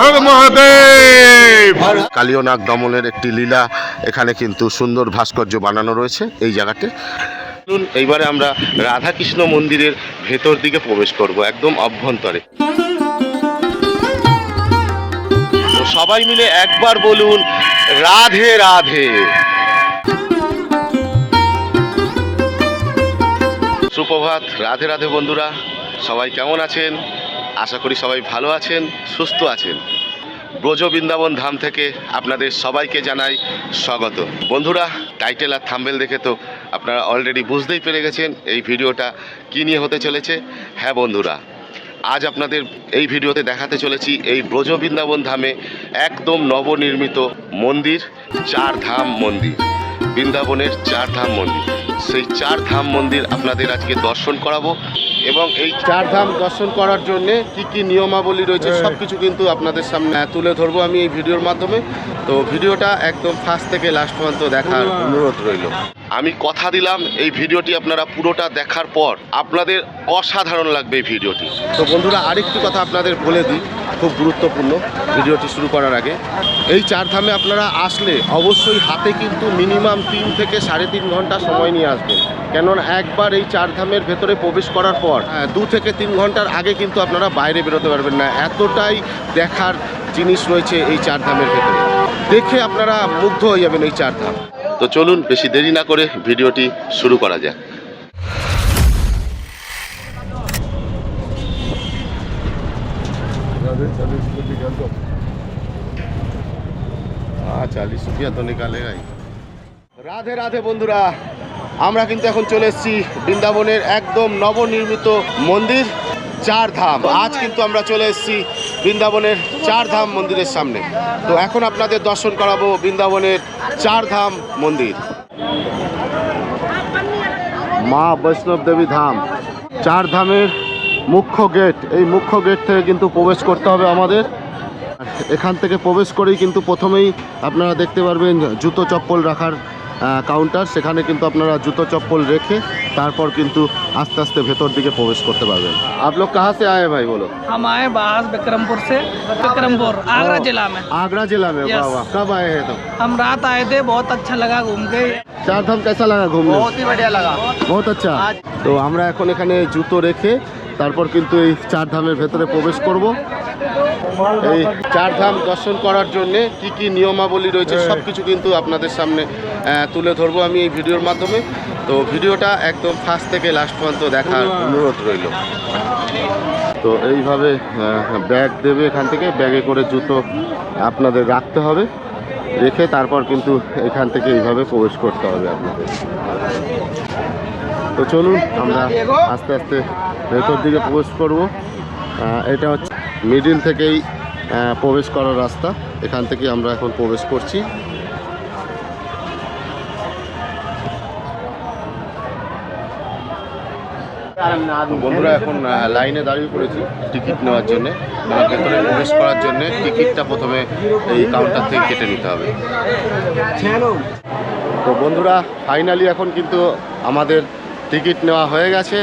হর মহাদেব! কালীয়নাগ দমনের একটি লীলা, এখানে কিন্তু সুন্দর ভাস্কর্য বানানো রয়েছে এই জায়গাতে। এইবারে আমরা রাধাকৃষ্ণ মন্দিরের ভেতর দিকে প্রবেশ করব, একদম অভ্যন্তরে। সবাই মিলে একবার বলুন, রাধে রাধে। সুপ্রভাত, রাধে রাধে বন্ধুরা, সবাই কেমন আছেন? আশা করি সবাই ভালো আছেন, সুস্থ আছেন। ব্রজ বৃন্দাবন ধাম থেকে আপনাদের সবাইকে জানাই স্বাগত। বন্ধুরা টাইটেল আর থাম্বেল দেখে তো আপনারা অলরেডি বুঝতেই পেরে গেছেন এই ভিডিওটা কী নিয়ে হতে চলেছে। হ্যাঁ বন্ধুরা, আজ আপনাদের এই ভিডিওতে দেখাতে চলেছি এই ব্রজ বৃন্দাবন ধামে একদম নবনির্মিত মন্দির চার ধাম মন্দির। বৃন্দাবনের চার ধাম মন্দির। সেই চার ধাম মন্দির আপনাদের আজকে দর্শন করাবো এবং এই চার ধাম দর্শন করার জন্য কি কি নিয়মাবলী রয়েছে সব কিছু কিন্তু আপনাদের সামনে তুলে ধরবো আমি এই ভিডিওর মাধ্যমে। তো ভিডিওটা একদম ফার্স্ট থেকে লাস্ট পর্যন্ত দেখার অনুরোধ রইল। আমি কথা দিলাম এই ভিডিওটি আপনারা পুরোটা দেখার পর আপনাদের অসাধারণ লাগবে এই ভিডিওটি। তো বন্ধুরা আরেকটি কথা আপনাদের বলে দিই খুব গুরুত্বপূর্ণ ভিডিওটি শুরু করার আগে। এই চার ধামে আপনারা আসলে অবশ্যই হাতে কিন্তু মিনিমাম তিন থেকে সাড়ে তিন ঘণ্টা সময় নিয়ে আসবেন। কেননা একবার এই চার ধামের ভেতরে প্রবেশ করার পর হ্যাঁ, দু থেকে তিন ঘন্টার আগে কিন্তু আপনারা বাইরে বেরোতে পারবেন না এতটাই দেখার জিনিস রয়েছে এই চার ধামের ভেতরে দেখে আপনারা মুগ্ধ হয়ে যাবেন এই চার ধাম তো চলুন বেশি দেরি না করে ভিডিওটি শুরু করা যাক हाँ चालीस रुपया तो निकालेगा ही রাধে রাধে বন্ধুরা আমরা কিন্তু এখন চলে এসেছি বৃন্দাবনের একদম নবনির্মিত মন্দির চার ধাম আজ কিন্তু আমরা চলে এসেছি বৃন্দাবনের চার ধাম মন্দিরের সামনে। তো এখন আপনাদের দর্শন করাবো বৃন্দাবনের চার ধাম মন্দির। মা বৈষ্ণব দেবী ধাম। চার ধামের মুখ্য গেট। এই মুখ্য গেট থেকে কিন্তু প্রবেশ করতে হবে আমাদের। এখান থেকে প্রবেশ করেই কিন্তু প্রথমেই আপনারা দেখতে পারবেন জুতো চপ্পল রাখার কাউন্টার সেখানে কিন্তু আপনারা জুতো চপ্পল রেখে তারপর কিন্তু আস্তে আস্তে ভেতর দিকে প্রবেশ করতে পারবেন आप लोग कहाँ से आए भाई बोलो हम आए बाहर विक्रमपुर से विक्रमपुर आगरा जिला में आगरा जिला में Yes. वाह वाह कब आए हैं तो हम रात आए थे बहुत अच्छा लगा घूम के চার ধাম कैसा लगा घूमने ही बढ़िया लगा বহুত আচ্ছা তো আমরা এখন এখানে জুতো রেখে তারপর কিন্তু এই চার ধামের ভেতরে প্রবেশ করব এই চার ধাম দর্শন করার জন্য কি কি নিয়মাবলী রয়েছে সব কিছু কিন্তু আপনাদের সামনে আহ, তুলে ধরবো আমি এই ভিডিওর মাধ্যমে। তো ভিডিওটা একদম ফার্স্ট থেকে লাস্ট পর্যন্ত দেখার অনুরোধ রইল। তো এইভাবে ব্যাগ দেবে এখান থেকে ব্যাগে করে জুতো আপনাদের রাখতে হবে রেখে তারপর কিন্তু এখান থেকে এইভাবে প্রবেশ করতে হবে আপনাদের। তো চলুন আমরা আস্তে আস্তে ভেতর দিকে প্রবেশ করব। এটা হচ্ছে মিডিল থেকেই প্রবেশ করার রাস্তা। এখান থেকে আমরা এখন প্রবেশ করছি। বন্ধুরা, এখন লাইনে দাঁড়িয়ে পড়েছি টিকিট নেওয়ার জন্য মানে ভেতরে প্রবেশ করার জন্য টিকিটটা প্রথমে এই কাউন্টার থেকে কেটে নিতে হবে। তো বন্ধুরা, ফাইনালি এখন কিন্তু আমাদের টিকিট নেওয়া হয়ে গেছে।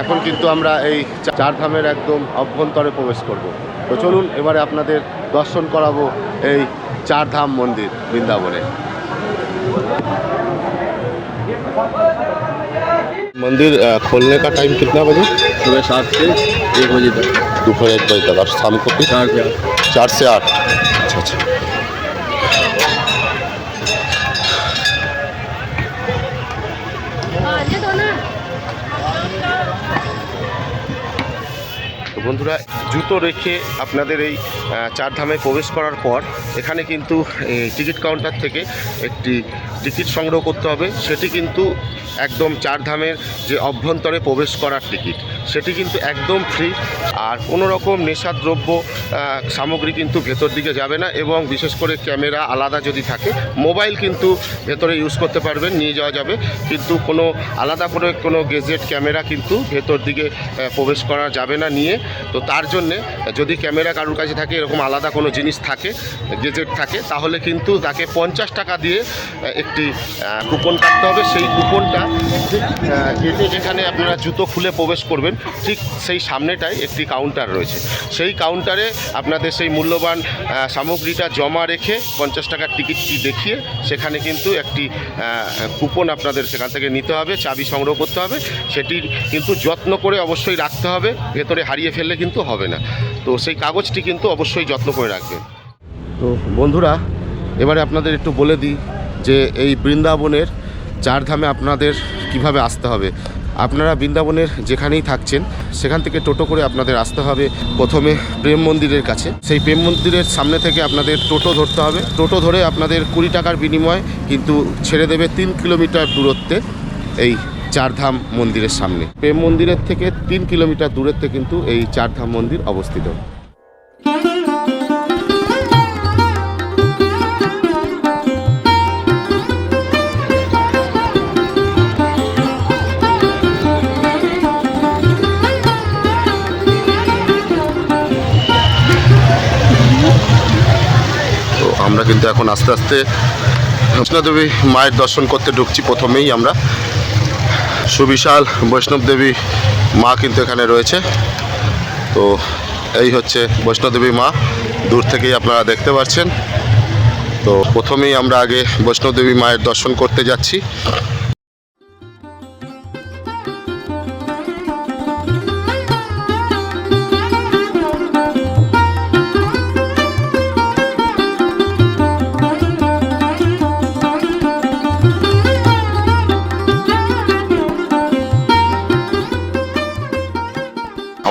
এখন কিন্তু আমরা এই চার ধামের একদম অভ্যন্তরে প্রবেশ করব। তো চলুন, এবারে আপনাদের দর্শন করাবো এই চার ধাম মন্দির বৃন্দাবনে। मंदिर अ, खोलने का टाइम कितना बजे सुबह सात से एक बजे तक दोपहर एक बजे तक और शाम को फिर चार से आठ चार से आठ अच्छा अच्छा তো বন্ধুরা জুতো রেখে আপনাদের এই আহ, চার ধামে প্রবেশ করার পর এখানে কিন্তু এই টিকিট কাউন্টার থেকে একটি টিকিট সংগ্রহ করতে হবে, সেটি কিন্তু একদম চার ধামের যে অভ্যন্তরে প্রবেশ করার টিকিট, সেটি কিন্তু একদম ফ্রি আর কোনো রকম নেশাদ্রব্য সামগ্রী কিন্তু ভেতর দিকে যাবে না এবং বিশেষ করে ক্যামেরা আলাদা যদি থাকে, মোবাইল কিন্তু ভেতরে ইউজ করতে পারবেন, নিয়ে যাওয়া যাবে। কিন্তু কোনো আলাদা করে কোনো গেজেট ক্যামেরা কিন্তু ভেতর দিকে প্রবেশ করা যাবে না নিয়ে। তো তার জন্যে যদি ক্যামেরা কারোর কাছে থাকে, এরকম আলাদা কোনো জিনিস থাকে গেজেট থাকে, তাহলে কিন্তু তাকে পঞ্চাশ টাকা দিয়ে একটি কুপন কাটতে হবে। সেই কুপনটা ঠিক গেটে যেখানে আপনারা জুতো খুলে প্রবেশ করবেন, ঠিক সেই সামনেটায় একটি কাউন্টার রয়েছে। সেই কাউন্টারে আপনাদের সেই মূল্যবান সামগ্রীটা জমা রেখে পঞ্চাশ টাকার টিকিটটি দেখিয়ে সেখানে কিন্তু একটি কুপন আপনাদের সেখান থেকে নিতে হবে, চাবি সংগ্রহ করতে হবে। সেটির কিন্তু যত্ন করে অবশ্যই রাখতে হবে, ভেতরে হারিয়ে ফেললে কিন্তু হবে না। তো সেই কাগজটি কিন্তু অবশ্যই যত্ন করে রাখবেন। তো বন্ধুরা, এবারে আপনাদের একটু বলে দিই যে এই বৃন্দাবনের চারধামে আপনাদের কীভাবে আসতে হবে। আপনারা বৃন্দাবনের যেখানেই থাকছেন, সেখান থেকে টোটো করে আপনাদের আসতে হবে প্রথমে প্রেম মন্দিরের কাছে। সেই প্রেম মন্দিরের সামনে থেকে আপনাদের টোটো ধরতে হবে। টোটো ধরে আপনাদের কুড়ি টাকার বিনিময়ে কিন্তু ছেড়ে দেবে তিন কিলোমিটার দূরত্বে এই চারধাম মন্দিরের সামনে। প্রেম মন্দিরের থেকে তিন কিলোমিটার দূরত্বে কিন্তু এই চারধাম মন্দির অবস্থিত। আমরা কিন্তু এখন আস্তে আস্তে বৈষ্ণবদেবী মায়ের দর্শন করতে ঢুকছি প্রথমেই আমরা। সুবিশাল বৈষ্ণবদেবী মা কিন্তু এখানে রয়েছে। তো এই হচ্ছে বৈষ্ণবদেবী মা, দূর থেকেই আপনারা দেখতে পাচ্ছেন। তো প্রথমেই আমরা আগে বৈষ্ণবদেবী মায়ের দর্শন করতে যাচ্ছি।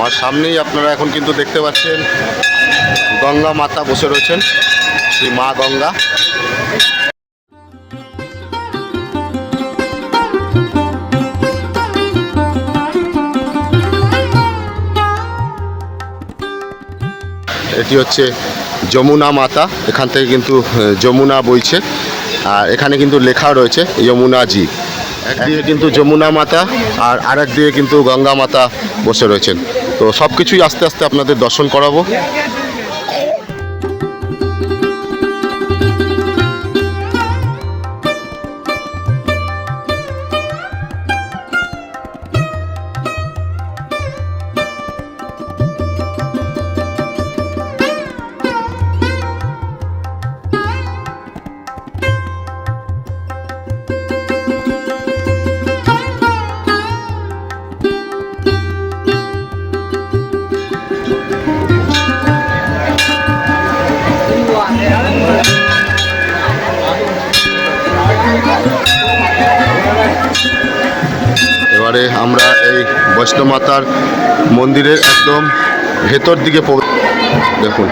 আমার সামনেই আপনারা এখন কিন্তু দেখতে পাচ্ছেন গঙ্গা মাতা বসে রয়েছেন, শ্রী মা গঙ্গা। এটি হচ্ছে যমুনা মাতা, এখান থেকে কিন্তু যমুনা বইছে, আর এখানে কিন্তু লেখা রয়েছে যমুনা জি একদিকে কিন্তু যমুনা মাতা, আর আরেক দিকে কিন্তু গঙ্গা মাতা বসে রয়েছেন। তো সব কিছুই আস্তে আস্তে আপনাদের দর্শন করাবো। বৈষ্ণব মাতার মন্দিরের একদম ভেতর দিকে দেখুন।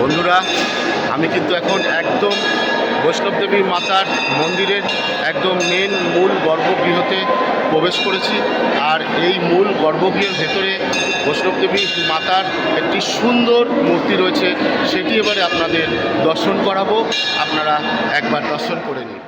বন্ধুরা, আমি কিন্তু এখন একদম বৈষ্ণব দেবী মাতার মন্দিরের একদম মেন মূল গর্ভগৃহতে প্রবেশ করেছি। আর এই মূল গর্ভগৃহের ভেতরে বৈষ্ণব দেবী মাতার একটি সুন্দর মূর্তি রয়েছে, সেটি এবারে আপনাদের দর্শন করাবো। আপনারা একবার দর্শন করে নিন।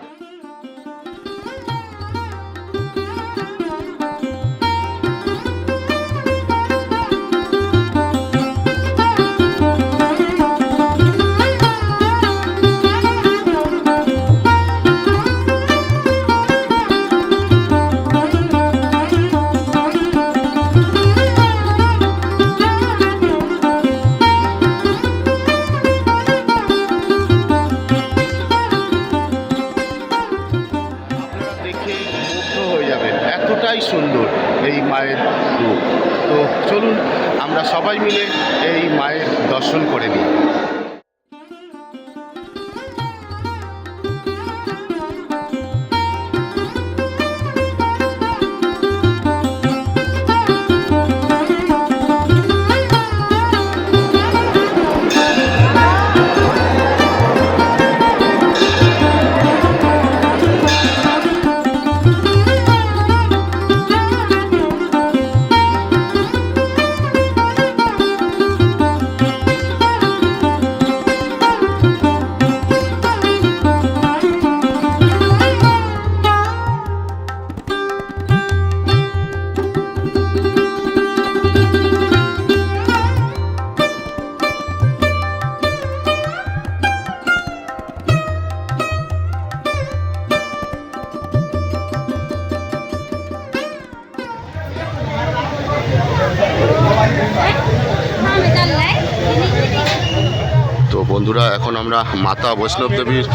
মাতা বৈষ্ণব দেবীর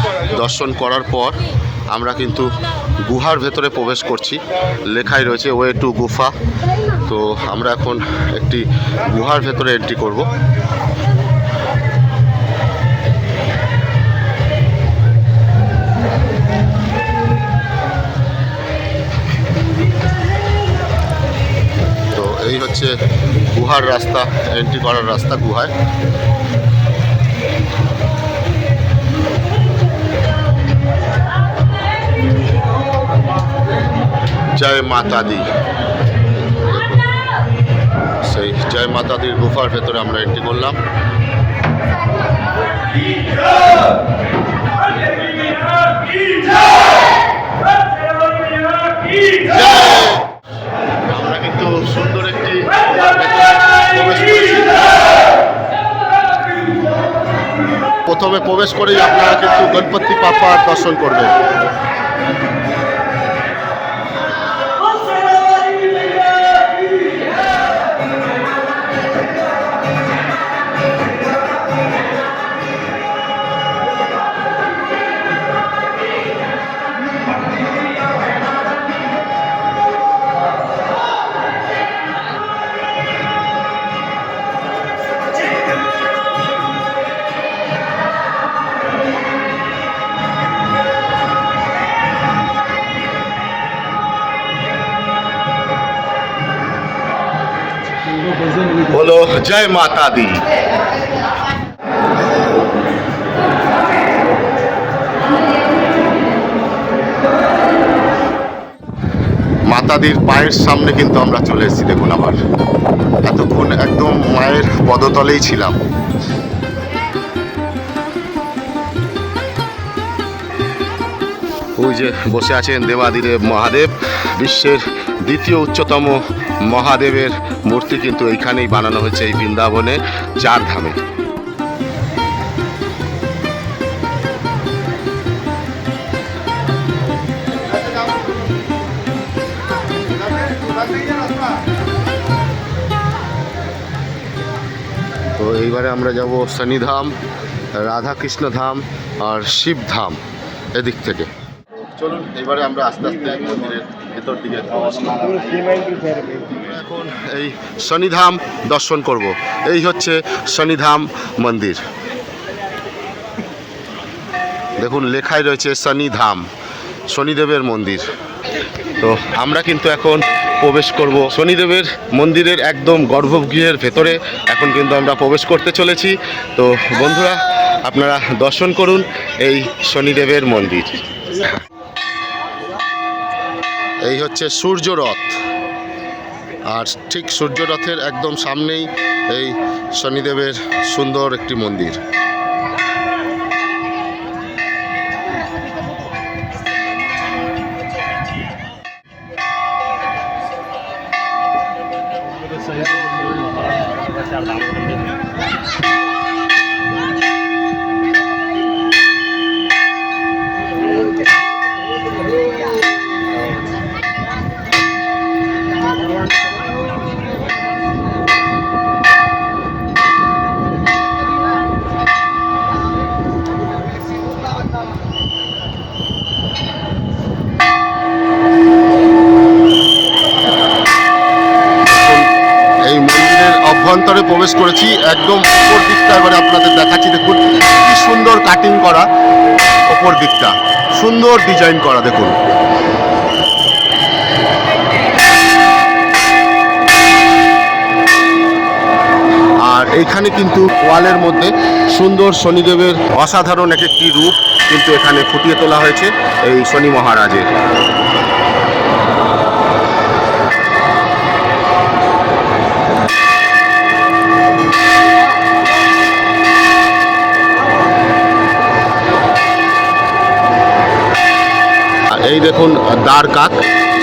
দর্শন করার পর আমরা কিন্তু গুহার ভেতরে প্রবেশ করছি। লেখাই রয়েছে, ওয়ে টু গুফা। তো আমরা এখন একটি গুহার ভেতরে এন্ট্রি করব। তো এই হচ্ছে গুহার রাস্তা এন্ট্রি করার রাস্তা গুহায়। জয় মাতা দি। সেই জয় মাতা দির গুফার ভেতরে আমরা এন্ট্রি করলাম। কিন্তু সুন্দর একটি প্রথমে প্রবেশ করেই আপনারা কিন্তু গণপতি পাপার দর্শন করবেন। জয় মাতা দি। মাতাদির পায়ের সামনে কিন্তু আমরা চলে এসেছি, দেখুন আবার। এতক্ষণ একদম মায়ের পদতলেই ছিলাম। ওই যে বসে আছেন দেবাদিদেব মহাদেব, বিশ্বের দ্বিতীয় উচ্চতম মহাদেবের মূর্তি কিন্তু এইখানেই বানানো হয়েছে এই বৃন্দাবনে চার ধামে। তো এইবারে আমরা যাব শনিধাম, রাধাকৃষ্ণ ধাম আর শিবধাম এদিক থেকে। এবারে আমরা আস্তে আস্তে মন্দিরের ভেতর দিকে এখন এই শনিধাম দর্শন করব। এই হচ্ছে শনিধাম মন্দির। দেখুন লেখাই রয়েছে শনিধাম, শনিদেবের মন্দির। তো আমরা কিন্তু এখন প্রবেশ করব শনিদেবের মন্দিরের একদম গর্ভগৃহের ভেতরে। এখন কিন্তু আমরা প্রবেশ করতে চলেছি। তো বন্ধুরা, আপনারা দর্শন করুন এই শনিদেবের মন্দির। এই হচ্ছে সূর্যরথ আর ঠিক সূর্যরথের একদম সামনেই এই শনিদেবের সুন্দর একটি মন্দির। এই মন্দিরের অভ্যন্তরে প্রবেশ করেছি। একদম উপর দিকটা এবারে আপনাদের দেখাচ্ছি। দেখুন, কি সুন্দর কাটিং করা ওপর দিকটা। সুন্দর ডিজাইন করা, দেখুন। আর এইখানে কিন্তু ওয়ালের মধ্যে সুন্দর শনিদেবের অসাধারণ এক একটি রূপ কিন্তু এখানে ফুটিয়ে তোলা হয়েছে এই শনি মহারাজের। এই দেখুন, দ্বার কাক।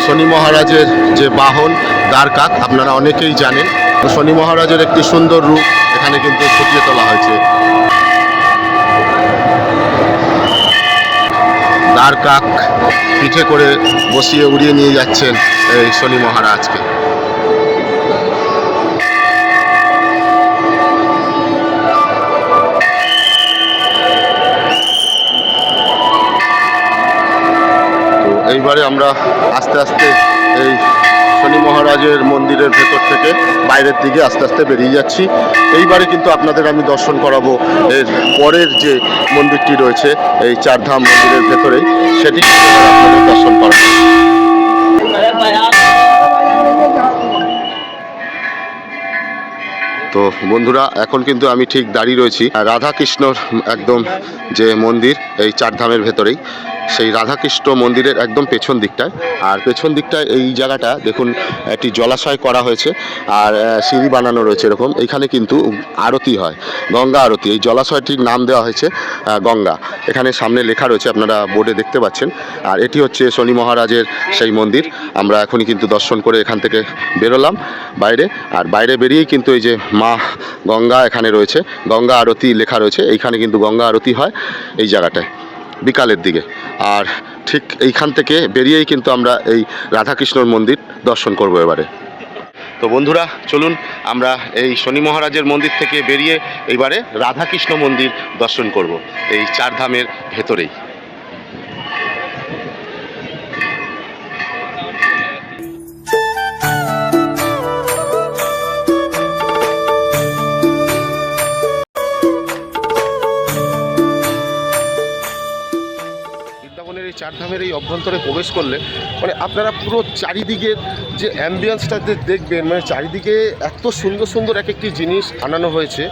শনি মহারাজের যে বাহন, দ্বার কাক, আপনারা অনেকেই জানেন। শনি মহারাজের একটি সুন্দর রূপ এখানে কিন্তু ফুটিয়ে তোলা হয়েছে। দ্বার কাক পিঠে করে বসিয়ে উড়িয়ে নিয়ে যাচ্ছেন এই শনি মহারাজকে। এইবারে আমরা আস্তে আস্তে এই শনি মহারাজের মন্দিরের ভেতর থেকে বাইরের দিকে আস্তে আস্তে বেরিয়ে যাচ্ছি। এইবারে কিন্তু আপনাদের আমি দর্শন করাবো এর পরের যে মন্দিরটি রয়েছে, এই চারধাম মন্দিরের ভেতরেই, সেটি আপনাদের দর্শন করাবো। তো বন্ধুরা, এখন কিন্তু আমি ঠিক দাঁড়িয়ে রয়েছি রাধা কৃষ্ণর একদম যে মন্দির, এই চারধামের ভেতরেই। সেই রাধাকৃষ্ণ মন্দিরের একদম পেছন দিকটায়। আর পেছন দিকটায় এই জায়গাটা দেখুন, একটি জলাশয় করা হয়েছে আর সিঁড়ি বানানো রয়েছে এরকম। এখানে কিন্তু আরতি হয়, গঙ্গা আরতি। এই জলাশয়টির নাম দেওয়া হয়েছে গঙ্গা। এখানে সামনে লেখা রয়েছে, আপনারা বোর্ডে দেখতে পাচ্ছেন। আর এটি হচ্ছে শনি মহারাজের সেই মন্দির। আমরা এখনই কিন্তু দর্শন করে এখান থেকে বেরোলাম বাইরে। আর বাইরে বেরিয়েই কিন্তু এই যে মা গঙ্গা এখানে রয়েছে, গঙ্গা আরতি লেখা রয়েছে। এইখানে কিন্তু গঙ্গা আরতি হয় এই জায়গাটায়। বিকালের দিকে। আর ঠিক এইখান থেকে বেরিয়েই কিন্তু আমরা এই রাধাকৃষ্ণর মন্দির দর্শন করব এবারে। তো বন্ধুরা, চলুন আমরা এই শনি মহারাজের মন্দির থেকে বেরিয়ে এবারে রাধাকৃষ্ণ মন্দির দর্শন করব। এই চার ধামের ভেতরেই। চারধামের এই অভ্যন্তরে প্রবেশ করলে মানে আপনারা পুরো চারিদিকের যে অ্যাম্বিয়েন্সটা যে দেখবেন মানে চারিদিকে এত সুন্দর সুন্দর এক একটি জিনিস আনানো হয়েছে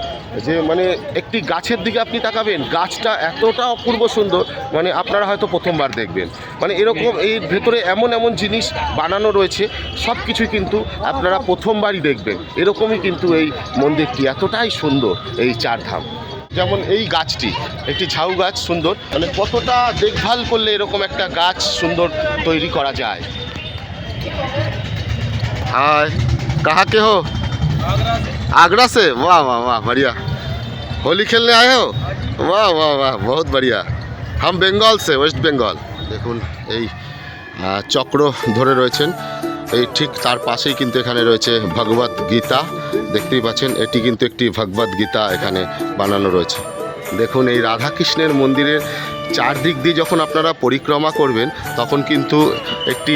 যে মানে একটি গাছের দিকে আপনি তাকাবেন, গাছটা এতটা অপূর্ব সুন্দর মানে আপনারা হয়তো প্রথমবার দেখবেন। মানে এরকম এই ভেতরে এমন এমন জিনিস বানানো রয়েছে সব কিছুই কিন্তু আপনারা প্রথমবারই দেখবেন। এরকমই কিন্তু এই মন্দিরটি এতটাই সুন্দর, এই চারধাম। যেমন এই গাছটি একটি ঝাউ গাছ সুন্দর মানে কতটা দেখভাল করলে এরকম একটা গাছ সুন্দর তৈরি করা যায় हाय कहाँ के हो आगरा से वाह वाह वाह बढ़िया होली खेलने आए हो वाह वाह वाह बहुत बढ़िया हम বেঙ্গল সে ওয়েস্ট বেঙ্গল দেখুন এই আহ, চক্র ধরে রয়েছেন এই ঠিক তার পাশেই কিন্তু এখানে রয়েছে ভগবত গীতা। দেখতেই পাচ্ছেন, এটি কিন্তু একটি ভগবত গীতা এখানে বানানো রয়েছে। দেখুন, এই রাধাকৃষ্ণের মন্দিরের চারদিক দিয়ে যখন আপনারা পরিক্রমা করবেন তখন কিন্তু একটি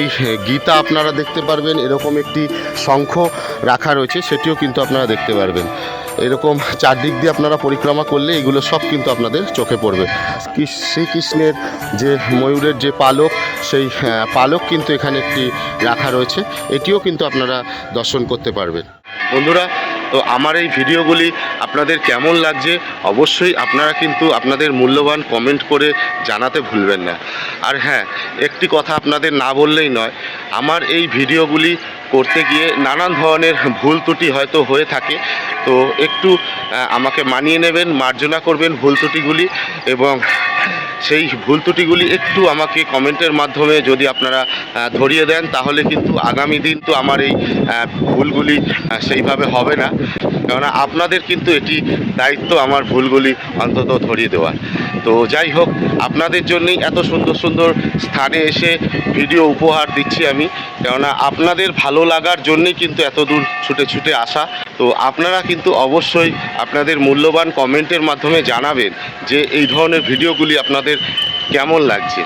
গীতা আপনারা দেখতে পারবেন এরকম একটি শঙ্খ রাখা রয়েছে সেটিও কিন্তু আপনারা দেখতে পারবেন। এরকম চারদিক দিয়ে আপনারা পরিক্রমা করলে এগুলো সব কিন্তু আপনাদের চোখে পড়বে। শ্রীকৃষ্ণের যে ময়ূরের যে পালক সেই আহ, পালক কিন্তু এখানে একটি রাখা রয়েছে এটিও কিন্তু আপনারা দর্শন করতে পারবেন। বন্ধুরা তো আমার এই ভিডিওগুলি আপনাদের কেমন লাগছে অবশ্যই আপনারা কিন্তু আপনাদের মূল্যবান কমেন্ট করে জানাতে ভুলবেন না। আর হ্যাঁ একটি কথা আপনাদের না বললেই নয়, আমার এই ভিডিওগুলি করতে গিয়ে নানান ধরনের ভুল ত্রুটি হয়তো হয়ে থাকে। তো একটু আমাকে মানিয়ে নেবেন, মার্জনা করবেন ভুল ত্রুটিগুলি এবং সেই ভুল ত্রুটিগুলি একটু আমাকে কমেন্টের মাধ্যমে যদি আপনারা ধরিয়ে দেন, তাহলে কিন্তু আগামী দিন তো আমার এই ভুলগুলি সেইভাবে হবে না। কেননা আপনাদের কিন্তু এটি দায়িত্ব আমার ভুলগুলি অন্তত ধরিয়ে দেওয়ার। তো যাই হোক, আপনাদের জন্যই এত সুন্দর সুন্দর স্থানে এসে ভিডিও উপহার দিচ্ছি আমি। কেননা আপনাদের ভালো লাগার জন্যই কিন্তু এত দূর ছুটে ছুটে আসা। তো আপনারা কিন্তু অবশ্যই আপনাদের মূল্যবান কমেন্টের মাধ্যমে জানাবেন যে এই ধরনের ভিডিওগুলি আপনাদের কেমন লাগছে।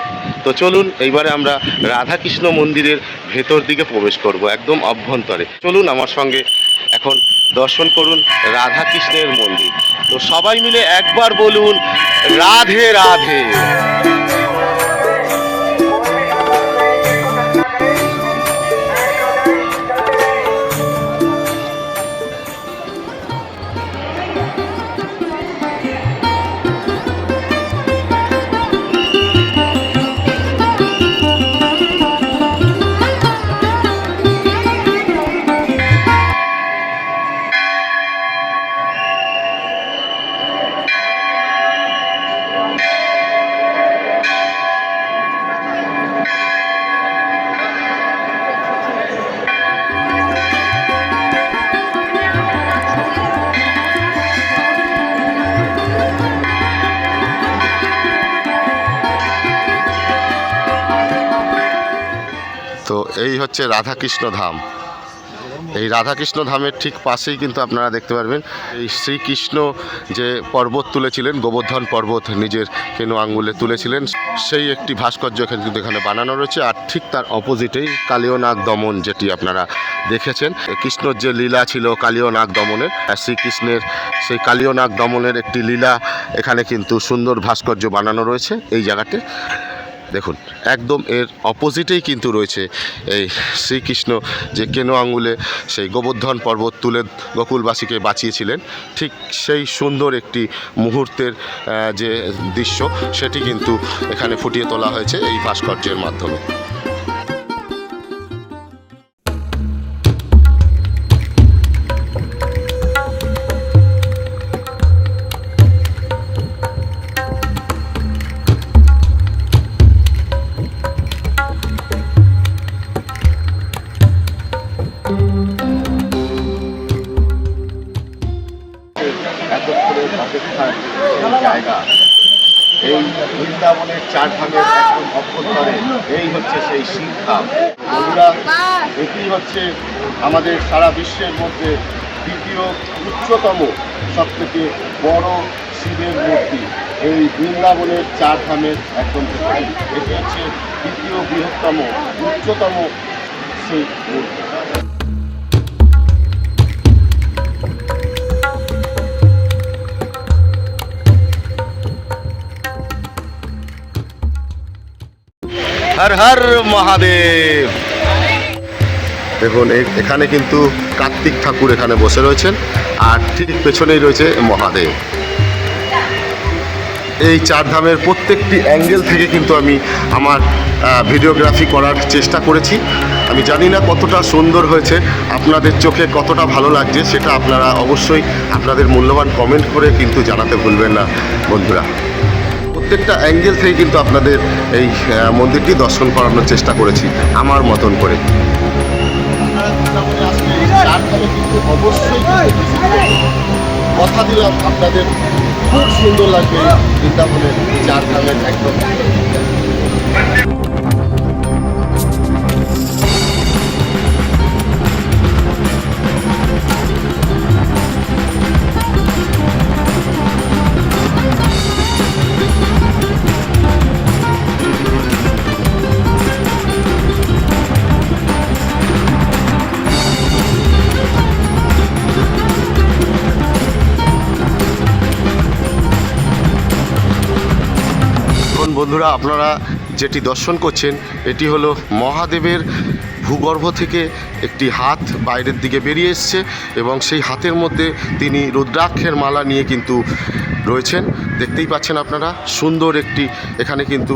তো চলুন, এইবারে আমরা রাধাকৃষ্ণ মন্দিরের ভেতর দিকে প্রবেশ করব, একদম অভ্যন্তরে। চলুন আমার সঙ্গে এখন দর্শন করুন রাধা কৃষ্ণের মন্দির। তো সবাই মিলে একবার বলুন রাধে রাধে। হচ্ছে রাধাকৃষ্ণ ধাম। এই রাধাকৃষ্ণ ধামের ঠিক পাশেই কিন্তু আপনারা দেখতে পারবেন, এই শ্রীকৃষ্ণ যে পর্বত তুলেছিলেন, গোবর্ধন পর্বত নিজের কেন আঙ্গুলে তুলেছিলেন, সেই একটি ভাস্কর্য এখানে কিন্তু এখানে বানানো রয়েছে, আর ঠিক তার অপোজিটেই কালীয়নাগ দমন যেটি আপনারা দেখেছেন। কৃষ্ণর যে লীলা ছিল কালীয়নাগ দমনের, আর শ্রীকৃষ্ণের সেই কালীয়নাগ দমনের একটি লীলা এখানে কিন্তু সুন্দর ভাস্কর্য বানানো রয়েছে এই জায়গাতে। দেখুন, একদম এর অপোজিটেই কিন্তু রয়েছে এই শ্রীকৃষ্ণ যে কেন আঙ্গুলে সেই গোবর্ধন পর্বত তুলে গোকুলবাসীকে বাঁচিয়েছিলেন, ঠিক সেই সুন্দর একটি মুহূর্তের যে দৃশ্য, সেটি কিন্তু এখানে ফুটিয়ে তোলা হয়েছে এই ভাস্কর্যের মাধ্যমে। এটি হচ্ছে আমাদের সারা বিশ্বের মধ্যে দ্বিতীয় উচ্চতম সবথেকে বড় শিবের মূর্তি। এই বৃন্দাবনের চার ধামের একদম এটি হচ্ছে দ্বিতীয় বৃহত্তম, উচ্চতম সেই মূর্তি। হর হর মহাদেব। দেখুন এখানে কিন্তু কার্তিক ঠাকুর এখানে বসে রয়েছেন, আর ঠিক পেছনেই রয়েছে মহাদেব। এই চার ধামের প্রত্যেকটি অ্যাঙ্গেল থেকে কিন্তু আমি আমার ভিডিওগ্রাফি করার চেষ্টা করেছি। আমি জানি না কতটা সুন্দর হয়েছে, আপনাদের চোখে কতটা ভালো লাগছে সেটা আপনারা অবশ্যই আপনাদের মূল্যবান কমেন্ট করে কিন্তু জানাতে ভুলবেন না, বন্ধুরা। প্রত্যেকটা অ্যাঙ্গেল থেকে কিন্তু আপনাদের এই মন্দিরটি দর্শন করানোর চেষ্টা করেছি, আমার মতন করে। কথা দিলাম আপনাদের, খুব সুন্দর লাগবে বৃন্দাবনের চার ধামের একদম। বন্ধুরা, আপনারা যেটি দর্শন করছেন, এটি হলো মহাদেবের ভূগর্ভ থেকে একটি হাত বাইরের দিকে বেরিয়ে এসছে এবং সেই হাতের মধ্যে তিনি রুদ্রাক্ষের মালা নিয়ে কিন্তু রয়েছেন। দেখতেই পাচ্ছেন আপনারা, সুন্দর একটি এখানে কিন্তু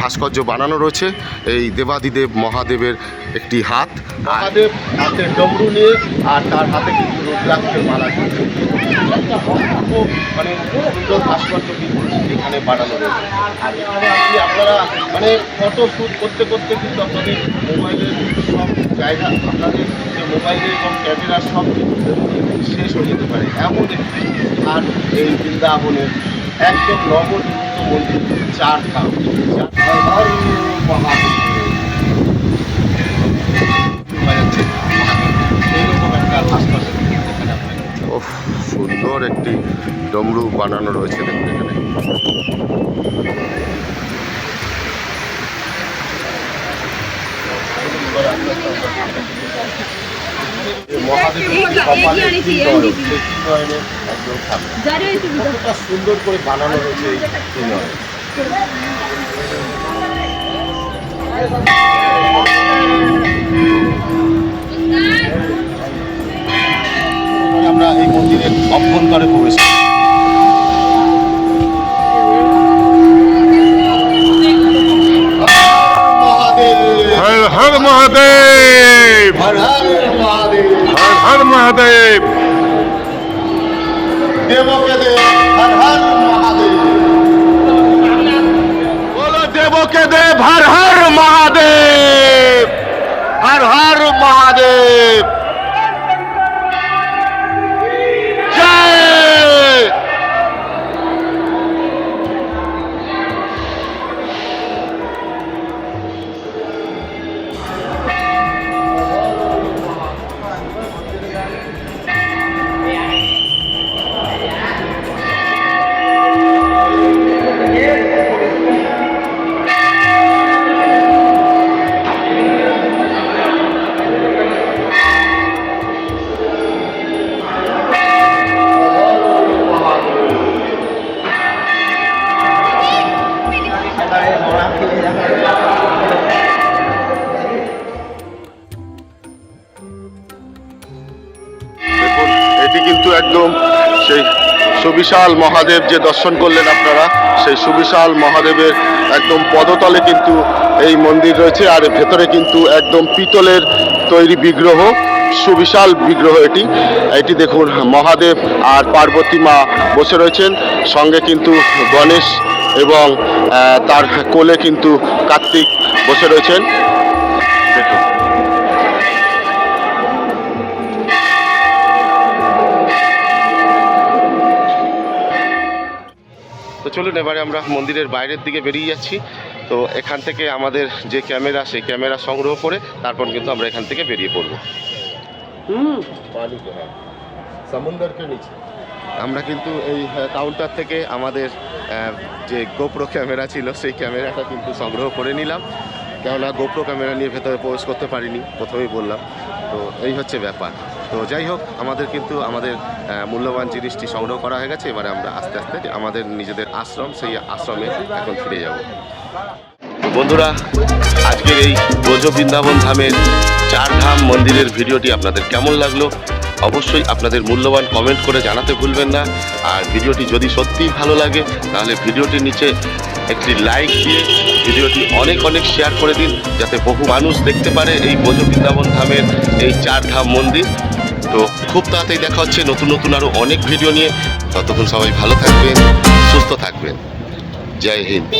ভাস্কর্য বানানো রয়েছে। এই দেবাদিদেব মহাদেবের একটি হাত। মহাদেব হাতে ডমরু নিয়ে আর তার হাতে কিন্তু মালা ঝুলছে। একটা মানে সুন্দর ভাস্কর্য এখানে বানানো রয়েছে। আর আপনারা মানে ফটো শ্যুট করতে করতে কিন্তু আপনাদের মোবাইলের সব জায়গা, আপনাদের যে মোবাইলে এবং ক্যামেরা সব শেষ হয়ে যেতে পারে, এমন একটি আর এই বৃন্দাবনের একদম নবনির্মিত মন্দির চার ধাম চার মহাদেব শোনা যাচ্ছে এইরকম একটা ভাস্কর্য এখানে আপনারা ওহ সুন্দর একটি ডমরু বানানো রয়েছে দেখুন এখানে। সুন্দর করে বানানো রয়েছে এই এখন আমরা এই মন্দিরের অভ্যন্তরে প্রবেশ। করি হর হর মহাদেব। হর হর মহাদেব! দেবকে দেব হর হর মহাদেব। বলো দেবকে দেব হর হর মহাদেব! হর হর মহাদেব! কিন্তু একদম সেই সুবিশাল মহাদেব যে দর্শন করলেন আপনারা, সেই সুবিশাল মহাদেবের একদম পদতলে কিন্তু এই মন্দির রয়েছে আর ভেতরে কিন্তু একদম পিতলের তৈরি বিগ্রহ, সুবিশাল বিগ্রহ এটি। এটি দেখুন মহাদেব আর পার্বতী মা বসে রয়েছেন। সঙ্গে কিন্তু গণেশ এবং তার কোলে কিন্তু কার্তিক বসে রয়েছেন। দেখুন। চলুন এবারে আমরা মন্দিরের বাইরের দিকে বেরিয়ে যাচ্ছি। তো এখান থেকে আমাদের যে ক্যামেরা সেই ক্যামেরা সংগ্রহ করে তারপর কিন্তু আমরা এখান থেকে বেরিয়ে পড়ব। আমরা কিন্তু এই কাউন্টার থেকে আমাদের যে গোপ্রো ক্যামেরা ছিল সেই ক্যামেরাটা কিন্তু সংগ্রহ করে নিলাম। কেননা গোপ্রো ক্যামেরা নিয়ে ভেতরে প্রবেশ করতে পারিনি প্রথমেই বললাম। তো এই হচ্ছে ব্যাপার। তো যাই হোক, আমাদের কিন্তু আমাদের মূল্যবান জিনিসটি সংগ্রহ করা হয়ে গেছে। এবারে আমরা আস্তে আস্তে আমাদের নিজেদের আশ্রম, সেই আশ্রমে এখন ফিরে যাব। বন্ধুরা, আজকের এই ব্রজ বৃন্দাবন ধামের চার ধাম মন্দিরের ভিডিওটি আপনাদের কেমন লাগল? অবশ্যই আপনাদের মূল্যবান কমেন্ট করে জানাতে ভুলবেন না। আর ভিডিওটি যদি সত্যিই ভালো লাগে, তাহলে ভিডিওটির নিচে একটি লাইক দিয়ে ভিডিওটি অনেক অনেক শেয়ার করে দিন, যাতে বহু মানুষ দেখতে পারে এই ব্রজ বৃন্দাবন ধামের এই চার ধাম মন্দির। তো খুব তাড়াতাড়ি দেখা হচ্ছে। নতুন নতুন আরও অনেক ভিডিও নিয়ে। ততক্ষণ সবাই ভালো থাকবেন, সুস্থ থাকবেন। জয় হিন্দ।